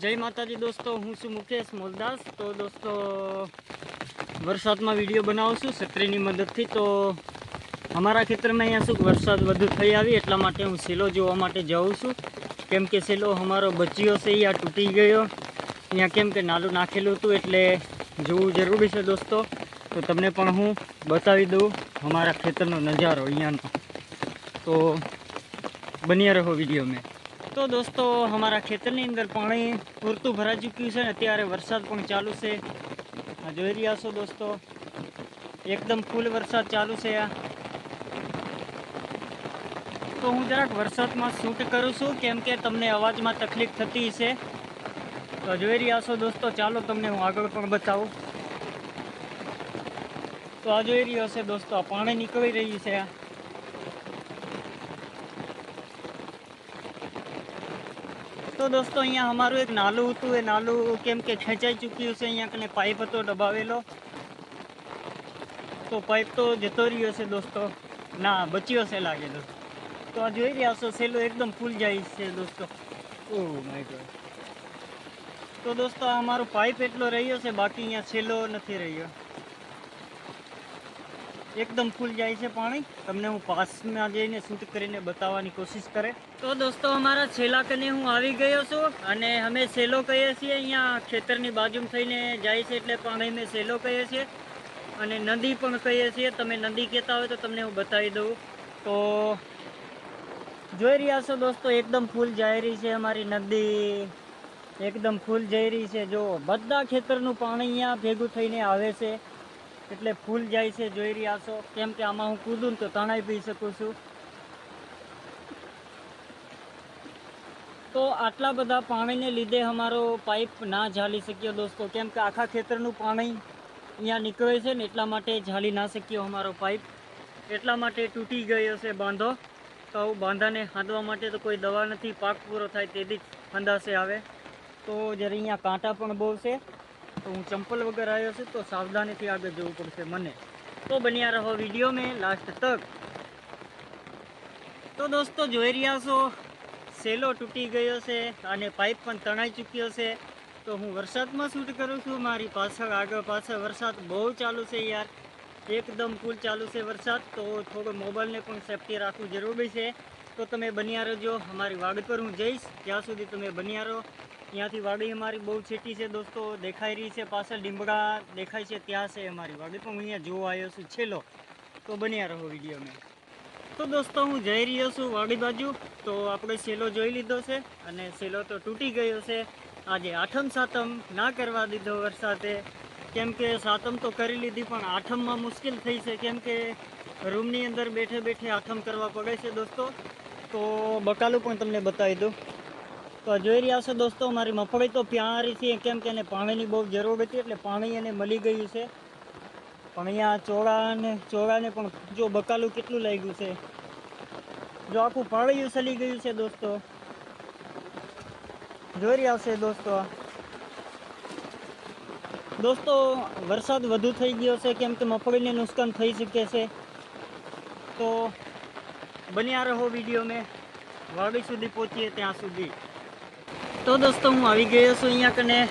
જય માતાજી દોસ્તો, હું છું મુકેશ મોલદાસ. તો દોસ્તો, વરસાદમાં વીડિયો બનાવું છું છત્રીની મદદથી. તો અમારા ખેતરમાં અહીંયા શું વરસાદ વધુ થઈ આવી એટલા માટે હું સેલો જોવા માટે જાઉં છું. કેમ કે સેલો અમારો બચ્યો છે અહીંયા તૂટી ગયો. અહીંયા કેમ કે નાલું નાખેલું હતું એટલે જોવું જરૂરી છે દોસ્તો. તો તમને પણ હું બતાવી દઉં અમારા ખેતરનો નજારો અહીંયાનો. તો બન્યા રહો વીડિયો મેં. તો દોસ્તો, અમારા ખેતરની અંદર પાણી પૂરતું ભરાઈ ચૂક્યું છે ને અત્યારે વરસાદ પણ ચાલુ છે. જોઈ રહ્યા છો દોસ્તો, એકદમ ફૂલ વરસાદ ચાલુ છે આ. તો હું જરાક વરસાદમાં શૂટ કરું છું, કેમ કે તમને અવાજમાં તકલીફ થતી છે તો જોઈ રહ્યા છો દોસ્તો, ચાલો તમને હું આગળ પણ બતાવું. તો આ જોઈ રહ્યો છે દોસ્તો, આ પાણી નીકળી રહ્યું છે આ. તો દોસ્તો અહીંયા અમારું એક નાલું હતું. એ નાલું કેમ કે ખેંચાઈ ચૂક્યું છે અહીંયા કને પાઇપ હતો દબાવેલો. તો પાઇપ તો જતો રહ્યો છે દોસ્તો. ના બચ્યો છે લાગે દોસ્તો તો આ જોઈ રહ્યા છો સેલો એકદમ ફૂલ જાય છે દોસ્તો. ઓ માય ગોડ તો દોસ્તો આ અમારો પાઇપ એટલો રહ્યો છે બાકી અહીંયા છેલ્લો નથી રહ્યો. એકદમ ફૂલ જાય છે પાણી. તમને હું પાસમાં જઈને શૂટ કરીને બતાવવાની કોશિશ કરે. તો દોસ્તો, અમારા છેલ્લા કને હું આવી ગયો છું અને અમે સેલો કહીએ છીએ, અહીંયા ખેતરની બાજુમાં થઈને જાય છે એટલે પાણી અમે સેલો કહીએ છીએ. અને નદી પણ કહીએ છીએ. તમે નદી કહેતા હોય તો તમને હું બતાવી દઉં. તો જોઈ રહ્યા છો દોસ્તો, એકદમ ફૂલ જઈ રહી છે અમારી નદી. એકદમ ફૂલ જઈ રહી છે. જો બધા ખેતરનું પાણી અહીંયા ભેગું થઈને આવે છે. એટલે ફૂલ જાય છે, જોઈ રહ્યા છો. કેમ કે આમાં હું કૂદું તો તણાઈ પી શકું છું. તો આટલા બધા પાણીને લીધે અમારો પાઇપ ના ઝાલી શક્યો દોસ્તો. કેમ કે આખા ખેતરનું પાણી અહીંયા નીકળે છે ને એટલા માટે ઝાલી ના શક્યો અમારો પાઇપ. એટલા માટે તૂટી ગયો છે બાંધો. તો બાંધાને હાંધવા માટે તો કોઈ દવા નથી. પાક પૂરો થાય તેથી જ ફંદાશે આવે. તો જ્યારે અહીંયા કાંટા પણ બહુ છે. હું ચંપલ વગર આવ્યો છું, તો સાવધાનીથી આગળ જવું પડશે મને. તો બન્યા રહો વીડિયો મેં લાસ્ટ તક. તો દોસ્તો જોઈ રહ્યા છો, સેલો તૂટી ગયો છે અને પાઇપ પણ તણાઈ ચૂક્યો છે. તો હું વરસાદમાં શૂટ કરું છું, મારી પાછળ આગળ પાછળ વરસાદ બહુ ચાલુ છે યાર. એકદમ ફૂલ ચાલુ છે વરસાદ, તો થોડો મોબાઈલને પણ સેફટી રાખવું જરૂરી છે. તો તમે બન્યા રહેજો, અમારી વાડી પર હું જઈશ. ત્યાં સુધી તમે બન્યા રહો. ત્યાંથી વાડી અમારી બહુ છેટી છે દોસ્તો, દેખાઈ રહી છે પાછળ ડીમડા દેખાય છે, ત્યાં છે અમારી વાડી. પણ હું અહીંયા જોવા આવ્યો છું છેલ્લો. તો બન્યા રહો વિડીયોમાં તો દોસ્તો, હું જઈ રહ્યો છું વાડી બાજુ. તો આપણે સેલો જોઈ લીધો છે અને સેલો તો તૂટી ગયો છે. આજે આઠમ સાતમ, ના કરવા દીધો વરસાદે. કેમ કે સાતમ તો કરી લીધી, પણ આઠમમાં મુશ્કેલ થઈ છે. કેમ કે રૂમની અંદર બેઠે બેઠે આઠમ કરવા પડે છે દોસ્તો. તો બકાલું પણ તમને બતાવી દઉં. તો જોઈ રહ્યા છો દોસ્તો, મારી મગફળી તો પ્યારી છે, કેમ કે એને પાણીની બહુ જરૂર હતી એટલે પાણી એને મળી ગયું છે. પણ અહીંયા ચોળાને ચોળાને પણ જો બકાલું કેટલું લાગ્યું છે? જો આખું પાળિયું સલી ગયું છે દોસ્તો. જોઈ રહ્યા છે દોસ્તો? દોસ્તો, વરસાદ વધુ થઈ ગયો છે, કેમ કે મગફળીને નુકસાન થઈ શકે છે. તો બન્યા રહો વીડિયો મેં વાડી સુધી પહોંચીએ ત્યાં સુધી. તો દોસ્તો, હું આવી ગયો છું અહીંયા કને.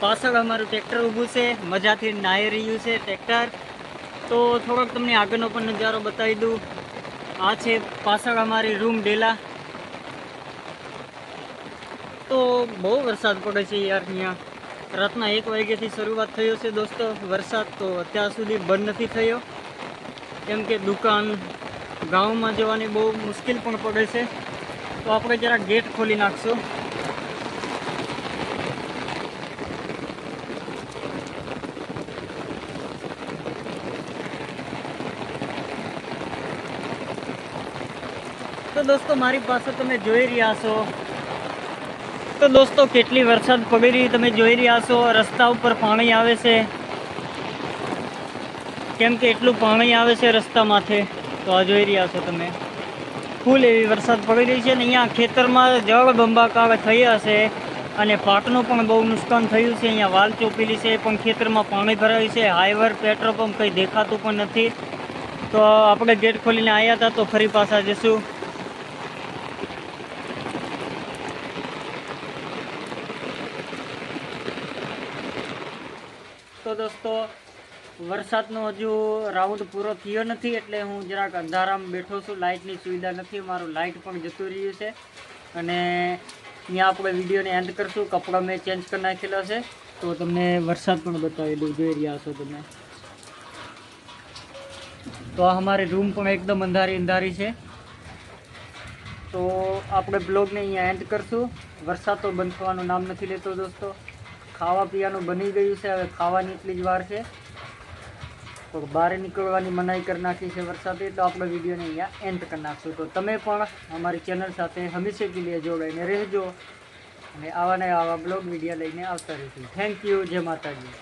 પાછળ અમારું ટ્રેક્ટર ઊભું છે. મજાથી નાહી રહ્યું છે ટ્રેક્ટર. તો થોડોક તમને આગળનો પણ નજારો બતાવી દઉં. આ છે પાછળ અમારી રૂમ ડેલા. તો બહુ વરસાદ પડે છે યાર અહીંયા. રાતના એક વાગ્યાથી શરૂઆત થયો છે દોસ્તો વરસાદ, તો અત્યાર સુધી બંધ નથી થયો. કેમ કે દુકાન ગામમાં જવાની બહુ મુશ્કેલ પણ પડે છે. તો આપણે જરા ગેટ ખોલી નાખશું. તો દોસ્તો, મારી પાસે તમે જોઈ રહ્યા છો. તો દોસ્તો, કેટલી વરસાદ પડી રહી તમે જોઈ રહ્યા છો. રસ્તા ઉપર પાણી આવે છે. કેમ કે એટલું પાણી આવે છે રસ્તામાંથી. તો આ જોઈ રહ્યા છો તમે. ફૂલ એવી વરસાદ પડી રહી છે ને અહીંયા ખેતરમાં જળ બંબાકાર થયા છે અને પાકનું પણ બહુ નુકસાન થયું છે. અહીંયા વાલ ચોપેલી છે, પણ ખેતરમાં પાણી ભરાયું છે. હાઈવર, પેટ્રોલ પંપ કંઈ દેખાતું પણ નથી. તો આપણે ગેટ ખોલીને આવ્યા હતા તો ફરી પાછા જઈશું. તો વરસાદનો હજુ રાઉન્ડ પૂરો થયો નથી એટલે હું જરાક અંધારામાં બેઠો છું. લાઇટની સુવિધા નથી, મારું લાઇટ પણ જતું રહ્યું છે. અને ત્યાં આપણે વિડીયોને એન્ડ કરશું. કપડાં મેં ચેન્જ કરી નાખેલા છે. તો તમને વરસાદ પણ બતાવી દઉં. જોઈ રહ્યા છો તમે. તો અમારી રૂમ પણ એકદમ અંધારી અંધારી છે. તો આપણે બ્લોગને અહીંયા એન્ડ કરશું. વરસાદ તો બંધ થવાનું નામ નથી લેતો દોસ્તો. ખાવા પીવાનું બની ગયું છે, હવે ખાવાની એટલી જ વાર છે. તો બહાર નીકળવાની મનાઈ કરી નાખી છે વરસાદે, તો આપણે વિડીયોને અહીંયા એન્ડ કરી નાખશું. તો તમે પણ અમારી ચેનલ સાથે હંમેશા કે लिए જોડાઈને રહેજો. અને આવા ને આવા બ્લોગ મીડિયા લઈને આવતા રહીશું થેન્ક યુ જય માતાજી.